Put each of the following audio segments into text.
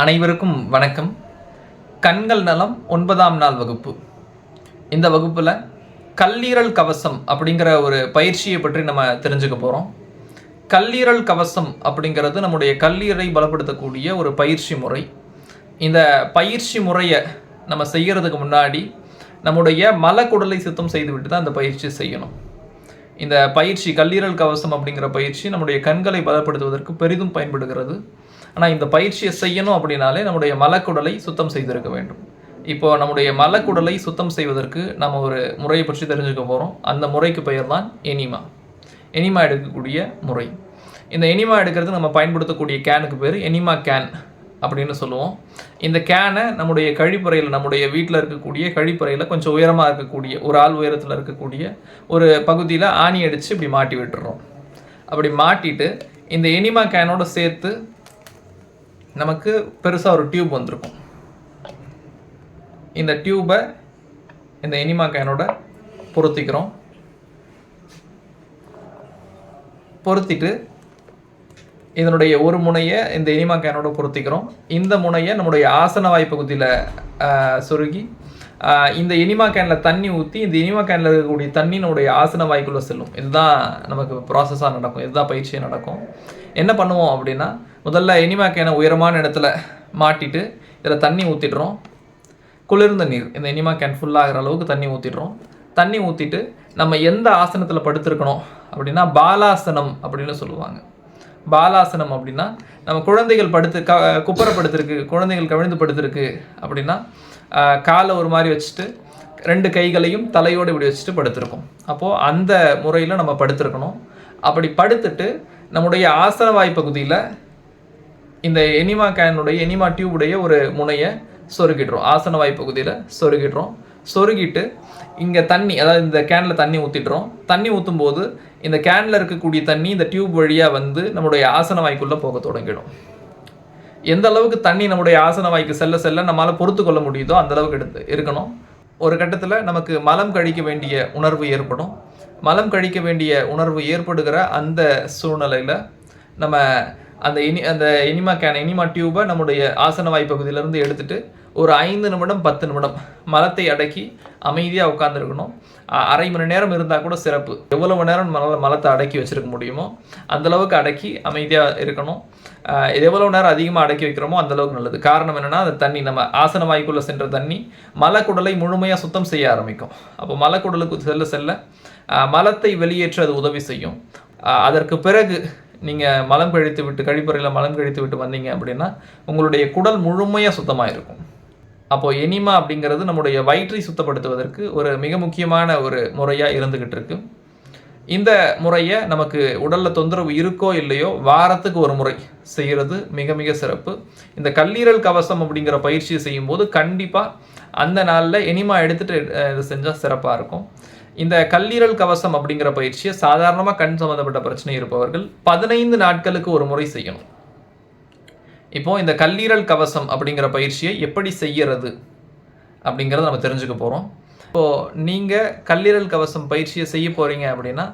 அனைவருக்கும் வணக்கம். கண்கள் நலம் ஒன்பதாம் நாள் வகுப்பு. இந்த வகுப்பில் கல்லீரல் கவசம் அப்படிங்கிற ஒரு பயிற்சியை பற்றி நம்ம தெரிஞ்சுக்க போகிறோம் கல்லீரல் கவசம் அப்படிங்கிறது நம்முடைய கல்லீரலை பலப்படுத்தக்கூடிய ஒரு பயிற்சி முறை. இந்த பயிற்சி முறையை நம்ம செய்கிறதுக்கு முன்னாடி நம்முடைய மலக்குடலை சுத்தம் செய்துவிட்டு தான் இந்த பயிற்சி செய்யணும். இந்த பயிற்சி கல்லீரல் கவசம் அப்படிங்கிற பயிற்சி நம்முடைய கண்களை பலப்படுத்துவதற்கு பெரிதும் பயன்படுகிறது. ஆனால் இந்த பயிற்சியை செய்யணும் அப்படின்னாலே நம்முடைய மலக்குடலை சுத்தம் செய்திருக்க வேண்டும். இப்போ நம்முடைய மலக்குடலை சுத்தம் செய்வதற்கு நம்ம ஒரு முறையை பற்றி தெரிஞ்சுக்க போகிறோம் அந்த முறைக்கு பெயர் தான் எனிமா. எனிமா எடுக்கக்கூடிய முறை. இந்த எனிமா எடுக்கிறது நம்ம பயன்படுத்தக்கூடிய கேனுக்கு பேர் எனிமா கேன் அப்படின்னு சொல்லுவோம். இந்த கேனை நம்முடைய கழிப்பறையில் நம்முடைய வீட்டில் இருக்கக்கூடிய கழிப்பறையில் கொஞ்சம் உயரமாக இருக்கக்கூடிய ஒரு ஆள் உயரத்தில் இருக்கக்கூடிய ஒரு பகுதியில் ஆணி அடித்து இப்படி மாட்டி விட்டுறோம். அப்படி மாட்டிட்டு இந்த எனிமா கேனோட சேர்த்து நமக்கு பெருசாக ஒரு டியூப் வந்திருக்கும். இந்த டியூபை இந்த எனிமா கேனோட பொருத்திக்கிறோம். பொருத்திட்டு இதனுடைய ஒரு முனையை இந்த எனிமா கேனோட பொருத்திக்கிறோம். இந்த முனையை நம்முடைய ஆசன வாய் பகுதியில் சொருகி இந்த எனிமா கேனில் தண்ணி ஊற்றி இந்த எனிமா கேனில் இருக்கக்கூடிய தண்ணினுடைய ஆசன வாய்க்குள்ளே செல்லும். இதுதான் நமக்கு ப்ராசஸாக நடக்கும். இதுதான் பயிற்சியாக நடக்கும். என்ன பண்ணுவோம் அப்படின்னா முதல்ல எனிமா கேனை உயரமான இடத்துல மாட்டிட்டு இதில் தண்ணி ஊற்றிடுறோம் குளிர்ந்த நீர். இந்த எனிமா கேன் ஃபுல்லாகிற அளவுக்கு தண்ணி ஊற்றிடுறோம் தண்ணி ஊற்றிட்டு நம்ம எந்த ஆசனத்தில் படுத்திருக்கணும் அப்படின்னா பாலாசனம் அப்படின்னு சொல்லுவாங்க. பாலாசனம் அப்படின்னா நம்ம குழந்தைகள் படுத்து க குப்புற படுத்திருக்கு குழந்தைகள் கவிழ்ந்து படுத்திருக்கு அப்படின்னா காலை ஒரு மாதிரி வச்சுட்டு ரெண்டு கைகளையும் தலையோடு இப்படி வச்சுட்டு படுத்திருக்கோம். அப்போது அந்த முறையில் நம்ம படுத்திருக்கணும். அப்படி படுத்துட்டு நம்முடைய ஆசன வாய் பகுதியில் இந்த எனிமா கேனுடைய எனிமா டியூபுடைய ஒரு முனையை சொருகிடுறோம். ஆசன வாய் பகுதியில் சொருகிடுறோம். சொருகிட்டு இங்கே தண்ணி அதாவது இந்த கேனில் தண்ணி ஊற்றிடுறோம் தண்ணி ஊற்றும் போது இந்த கேனில் இருக்கக்கூடிய தண்ணி இந்த டியூப் வழியாக வந்து நம்முடைய ஆசன வாய்க்குள்ளே போக தொடங்கிடும். எந்த அளவுக்கு தண்ணி நம்முடைய ஆசன வாய்க்கு செல்ல செல்ல நம்மளால் பொறுத்து கொள்ள முடியுதோ அந்த அளவுக்கு எடுத்து இருக்கணும். ஒரு கட்டத்தில் நமக்கு மலம் கழிக்க வேண்டிய உணர்வு ஏற்படும். மலம் கழிக்க வேண்டிய உணர்வு ஏற்படுகிற அந்த சூழ்நிலையில் நம்ம அந்த இனி அந்த இனிமா கேன் இனிமா டியூபை நம்முடைய ஆசன வாய்ப்பகுதியிலேருந்து பகுதியிலேருந்து ஒரு ஐந்து நிமிடம் பத்து நிமிடம் மலத்தை அடக்கி அமைதியாக உட்காந்துருக்கணும் அரை மணி நேரம் இருந்தால் கூட சிறப்பு. எவ்வளவு நேரம் மல மலத்தை அடக்கி வச்சிருக்க முடியுமோ அந்தளவுக்கு அடக்கி அமைதியாக இருக்கணும். இது எவ்வளவு நேரம் அதிகமாக அடக்கி வைக்கிறோமோ அந்தளவுக்கு நல்லது. காரணம் என்னென்னா அந்த தண்ணி நம்ம ஆசன வாய்க்குள்ளே சென்ற தண்ணி மலக்குடலை முழுமையாக சுத்தம் செய்ய ஆரம்பிக்கும். அப்போ மலக்குடலுக்கு செல்ல செல்ல மலத்தை வெளியேற்ற அது உதவி செய்யும். அதற்கு பிறகு நீங்கள் மலம் கழித்து விட்டு கழிப்பறையில் மலம் கழித்து விட்டு வந்தீங்க அப்படின்னா உங்களுடைய குடல் முழுமையாக சுத்தமாக இருக்கும் அப்போது எனிமா அப்படிங்கிறது நம்முடைய வயிற்றை சுத்தப்படுத்துவதற்கு ஒரு மிக முக்கியமான ஒரு முறையாக இருந்துகிட்டு இருக்கு இந்த முறையை நமக்கு உடலில் தொந்தரவு இருக்கோ இல்லையோ வாரத்துக்கு ஒரு முறை செய்கிறது மிக மிக சிறப்பு. இந்த கல்லீரல் கவசம் அப்படிங்கிற பயிற்சியை செய்யும்போது கண்டிப்பாக அந்த நாளில் எனிமா எடுத்துகிட்டு இதை செஞ்சால் சிறப்பாக இருக்கும். இந்த கல்லீரல் கவசம் அப்படிங்கிற பயிற்சியை சாதாரணமாக கண் சம்மந்தப்பட்ட பிரச்சனை இருப்பவர்கள் பதினைந்து நாட்களுக்கு ஒரு முறை செய்யணும். இப்போ இந்த கல்லீரல் கவசம் அப்படிங்கிற பயிற்சியை எப்படி செய்யறது அப்படிங்கிறத நம்ம தெரிஞ்சுக்க போகிறோம் இப்போது நீங்கள் கல்லீரல் கவசம் பயிற்சியை செய்ய போகிறீங்க அப்படின்னா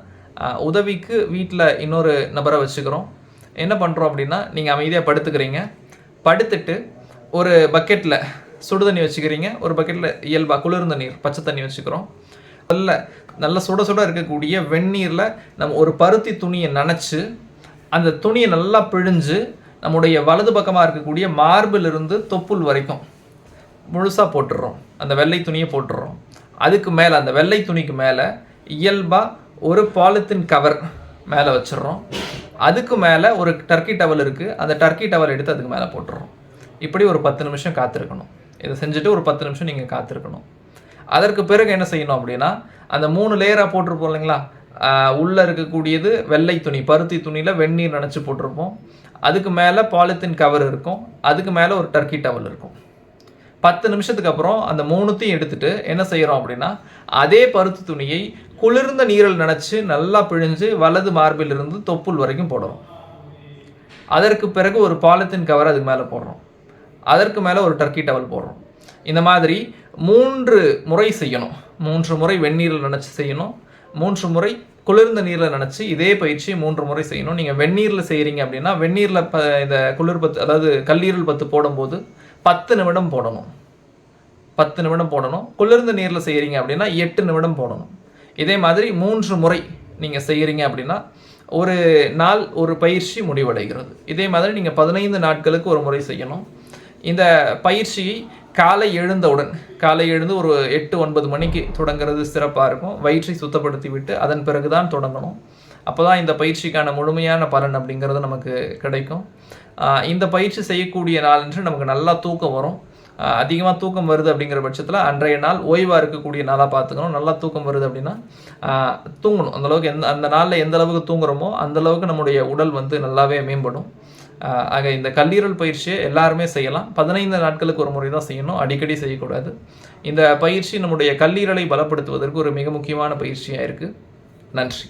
உதவிக்கு வீட்டில் இன்னொரு நபரை வச்சுக்கிறோம். என்ன பண்ணுறோம் அப்படின்னா நீங்கள் அமைதியாக படுத்துக்கிறீங்க. படுத்துட்டு ஒரு பக்கெட்டில் சுடு தண்ணி வச்சுக்கிறீங்க. ஒரு பக்கெட்டில் இயல்பாக குளிர்ந்த நீர் பச்சை தண்ணி வச்சுக்கிறோம். நல்ல நல்ல சுட சுட இருக்கக்கூடிய வெந்நீரில் நம்ம ஒரு பருத்தி துணியை நனைச்சி அந்த துணியை நல்லா பிழிஞ்சு நம்முடைய வலது பக்கமாக இருக்கக்கூடிய மார்பிலிருந்து தொப்புள் வரைக்கும் முழுசாக போட்டுடுறோம். அந்த வெள்ளை துணியை போட்டுடுறோம். அதுக்கு மேலே அந்த வெள்ளை துணிக்கு மேலே இயல்பாக ஒரு பாலித்தீன் கவர் மேலே வச்சிடுறோம். அதுக்கு மேலே ஒரு டர்க்கி டவல் இருக்குது அந்த டர்க்கி டவல் எடுத்து அதுக்கு மேலே போட்டுடுறோம். இப்படி ஒரு பத்து நிமிஷம் காத்திருக்கணும். இதை செஞ்சுட்டு ஒரு பத்து நிமிஷம் நீங்கள் காத்திருக்கணும். அதற்கு பிறகு என்ன செய்யணும் அப்படின்னா அந்த மூணு லேயராக போட்டிருப்போம் இல்லைங்களா? உள்ளே இருக்கக்கூடியது வெள்ளை துணி பருத்தி துணியில் வெந்நீர் நினச்சி போட்டிருப்போம். அதுக்கு மேலே பாலித்தீன் கவர் இருக்கும். அதுக்கு மேலே ஒரு டர்க்கி டவல் இருக்கும். பத்து நிமிஷத்துக்கு அப்புறம் அந்த மூணுத்தையும் எடுத்துட்டு என்ன செய்கிறோம் அப்படின்னா அதே பருத்தி துணியை குளிர்ந்த நீரில் நினச்சி நல்லா பிழிஞ்சு வலது மார்பில் இருந்து தொப்புள் வரைக்கும் போடுறோம் அதற்கு பிறகு ஒரு பாலித்தீன் கவர் அதுக்கு மேலே போடுறோம். அதற்கு மேலே ஒரு டர்க்கி டவல் போடுறோம். இந்த மாதிரி மூன்று முறை செய்யணும். மூன்று முறை வெந்நீரில் நினச்சி செய்யணும். மூன்று முறை குளிர்ந்த நீரில் நினச்சி இதே பயிற்சி மூன்று முறை செய்யணும். நீங்கள் வெந்நீரில் செய்கிறீங்க அப்படின்னா வெந்நீரில் ப இந்த குளிர் பத்து அதாவது கல்லீரல் பத்து போடும்போது பத்து நிமிடம் போடணும். பத்து நிமிடம் போடணும். குளிர்ந்த நீரில் செய்கிறீங்க அப்படின்னா எட்டு நிமிடம் போடணும். இதே மாதிரி மூன்று முறை நீங்கள் செய்கிறீங்க அப்படின்னா ஒரு நாள் ஒரு பயிற்சி முடிவடைகிறது. இதே மாதிரி நீங்கள் பதினைந்து நாட்களுக்கு ஒரு முறை செய்யணும். இந்த பயிற்சியை காலை எழுந்தவுடன் காலை எழுந்து ஒரு எட்டு ஒன்பது மணிக்கு தொடங்குறது சிறப்பாக இருக்கும். வயிற்றை சுத்தப்படுத்தி விட்டு அதன் பிறகு தான் தொடங்கணும். அப்போ தான் இந்த பயிற்சிக்கான முழுமையான பலன் அப்படிங்கிறது நமக்கு கிடைக்கும். இந்த பயிற்சி செய்யக்கூடிய நாளன்று நமக்கு நல்லா தூக்கம் வரும். அதிகமாக தூக்கம் வருது அப்படிங்கிற பட்சத்தில் அன்றைய நாள் ஓய்வாக இருக்கக்கூடிய நாளாக பார்த்துக்கணும். நல்லா தூக்கம் வருது அப்படின்னா தூங்கணும். அந்தளவுக்கு எந்த அந்த நாளில் எந்த அளவுக்கு தூங்குறோமோ அந்த அளவுக்கு நம்முடைய உடல் வந்து நல்லாவே மேம்படும். ஆக இந்த கல்லீரல் பயிற்சியை எல்லாருமே செய்யலாம். பதினைந்து நாட்களுக்கு ஒரு முறை தான் செய்யணும். அடிக்கடி செய்யக்கூடாது. இந்த பயிற்சி நம்முடைய கல்லீரலை பலப்படுத்துவதற்கு ஒரு மிக முக்கியமான பயிற்சியாக இருக்குது நன்றி.